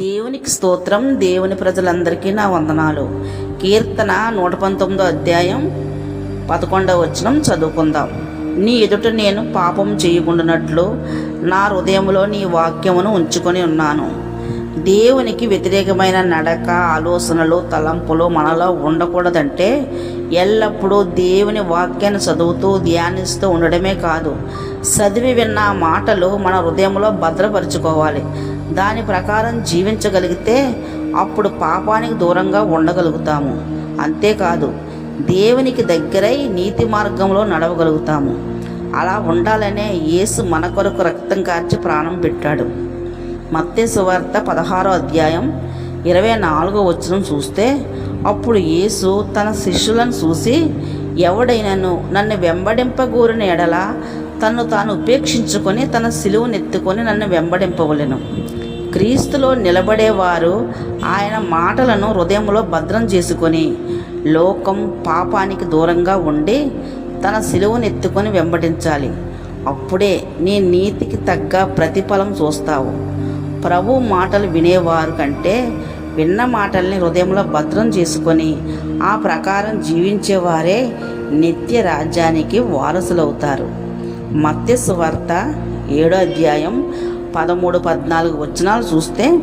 దేవునికి స్తోత్రం దేవుని ప్రజలందరికీ నా వందనాలు. కీర్తన నూట పంతొమ్మిదో అధ్యాయం పదకొండవ వచనం చదువుకుందాం. నీ ఎదుట నేను పాపం చేయకుండానట్లు నా హృదయంలో నీ వాక్యమును ఉంచుకొని ఉన్నాను. దేవునికి వ్యతిరేకమైన నడక ఆలోచనలు తలంపులు మనలో ఉండకూడదంటే ఎల్లప్పుడూ దేవుని వాక్యాన్ని చదువుతూ ధ్యానిస్తూ ఉండడమే కాదు చదివి విన్న మాటలు మన హృదయంలో భద్రపరుచుకోవాలి. దాని ప్రకారం జీవించగలిగితే అప్పుడు పాపానికి దూరంగా ఉండగలుగుతాము. అంతేకాదు దేవునికి దగ్గరై నీతి మార్గంలో నడవగలుగుతాము. అలా ఉండాలనే యేసు మన కొరకు రక్తం కార్చి ప్రాణం పెట్టాడు. మత్తే సువార్త పదహారో అధ్యాయం ఇరవై నాలుగో వచనం చూస్తే అప్పుడు యేసు తన శిష్యులను చూసి ఎవడైనను నన్ను వెంబడింపగూరిన ఎడల తను తాను ఉపేక్షించుకొని తన సిలువనెత్తుకొని నన్ను వెంబడింపవలను. క్రీస్తులో నిలబడేవారు ఆయన మాటలను హృదయంలో భద్రం చేసుకొని లోకం పాపానికి దూరంగా ఉండి తన సిలువను ఎత్తుకొని వెంబడించాలి. అప్పుడే నీ నీతికి తగ్గ ప్రతిఫలం చూస్తావు. ప్రభు మాటలు వినేవారు కంటే విన్న మాటల్ని హృదయంలో భద్రం చేసుకొని ఆ ప్రకారం జీవించేవారే నిత్య రాజ్యానికి వారసులవుతారు. మత్స్య వార్త ఏడో అధ్యాయం పదమూడు పద్నాలుగు వచనాలు చూస్తే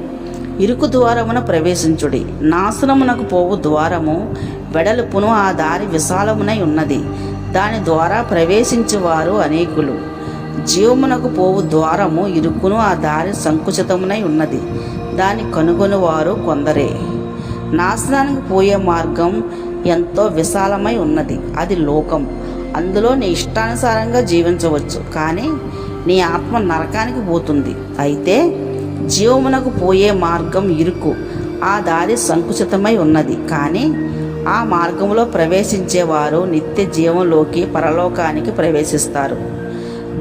ఇరుకు ద్వారమున ప్రవేశించుడి. నాశనమునకు పోవు ద్వారము వెడలుపును ఆ దారి విశాలమునై ఉన్నది. దాని ద్వారా ప్రవేశించేవారు అనేకులు. జీవమునకు పోవు ద్వారము ఇరుకును ఆ దారి సంకుచితమునై ఉన్నది. దాని కనుగొనువారు కొందరే. నాశనానికి పోయే మార్గం ఎంతో విశాలమై ఉన్నది. అది లోకం. అందులో నీ ఇష్టానుసారంగా జీవించవచ్చు. కానీ నీ ఆత్మ నరకానికి పోతుంది. అయితే జీవమునకు పోయే మార్గం ఇరుకు. ఆ దారి సంకుచితమై ఉన్నది. కానీ ఆ మార్గంలో ప్రవేశించేవారు నిత్య జీవంలోకి పరలోకానికి ప్రవేశిస్తారు.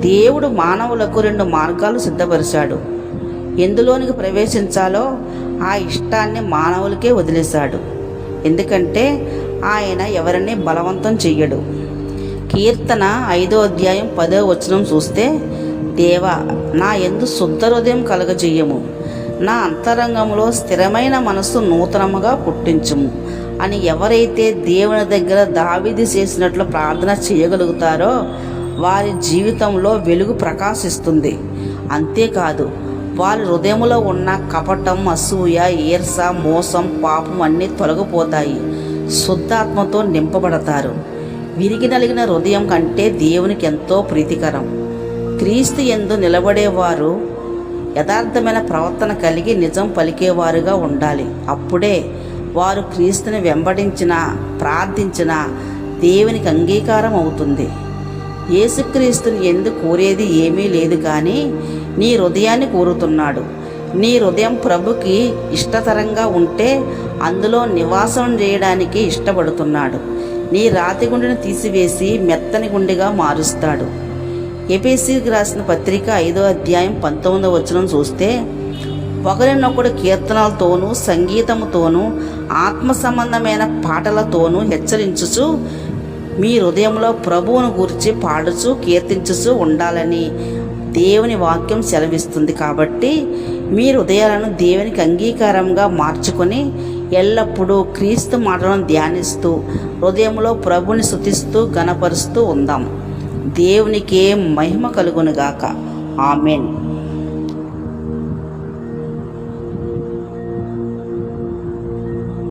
దేవుడు మానవులకు రెండు మార్గాలు సిద్ధపరిచాడు. ఎందులోనికి ప్రవేశించాలో ఆ ఇష్టాన్ని మానవులకే వదిలేశాడు. ఎందుకంటే ఆయన ఎవరిని బలవంతం చెయ్యడు. కీర్తన ఐదో అధ్యాయం పదో వచనం చూస్తే దేవా నా ఎందు శుద్ధ హృదయం కలగజేయము. నా అంతరంగంలో స్థిరమైన మనస్సు నూతనముగా పుట్టించుము. అని ఎవరైతే దేవుని దగ్గర దావిది చేసినట్లు ప్రార్థన చేయగలుగుతారో వారి జీవితంలో వెలుగు ప్రకాశిస్తుంది. అంతేకాదు వారి హృదయంలో ఉన్న కపటం అసూయ ఈర్ష మోసం పాపం అన్నీ తొలగిపోతాయి. శుద్ధాత్మతో నింపబడతారు. విరిగి నలిగిన హృదయం కంటే దేవునికి ఎంతో ప్రీతికరం. క్రీస్తు ఎందు నిలబడేవారు యథార్థమైన ప్రవర్తన కలిగి నిజం పలికేవారుగా ఉండాలి. అప్పుడే వారు క్రీస్తుని వెంబడించిన ప్రార్థించిన దేవునికి అంగీకారం అవుతుంది. యేసుక్రీస్తుని ఎందు కోరేది ఏమీ లేదు కానీ నీ హృదయాన్ని కోరుతున్నాడు. నీ హృదయం ప్రభుకి ఇష్టతరంగా ఉంటే అందులో నివాసం చేయడానికి ఇష్టపడుతున్నాడు. నీ రాతి గుండెను తీసివేసి మెత్తని గుండెగా మారుస్తాడు. ఎపిసికి రాసిన పత్రిక ఐదో అధ్యాయం పంతొమ్మిదవ వచనం చూస్తే ఒకరినొకడు కీర్తనలతోనూ సంగీతముతోనూ ఆత్మ సంబంధమైన పాటలతోనూ హెచ్చరించుచు మీ హృదయంలో ప్రభువును గురించి పాడుచు కీర్తించుచు ఉండాలని దేవుని వాక్యం సెలవిస్తుంది కాబట్టి మీ హృదయాలను దేవునికి అంగీకారంగా మార్చుకొని ఎల్లప్పుడూ క్రీస్తు మాటలను ధ్యానిస్తూ హృదయంలో ప్రభుని శుతిస్తూ గణపరుస్తూ ఉందాం. దేవునికే మహిమ కలుగునుగాక. ఆమెన్.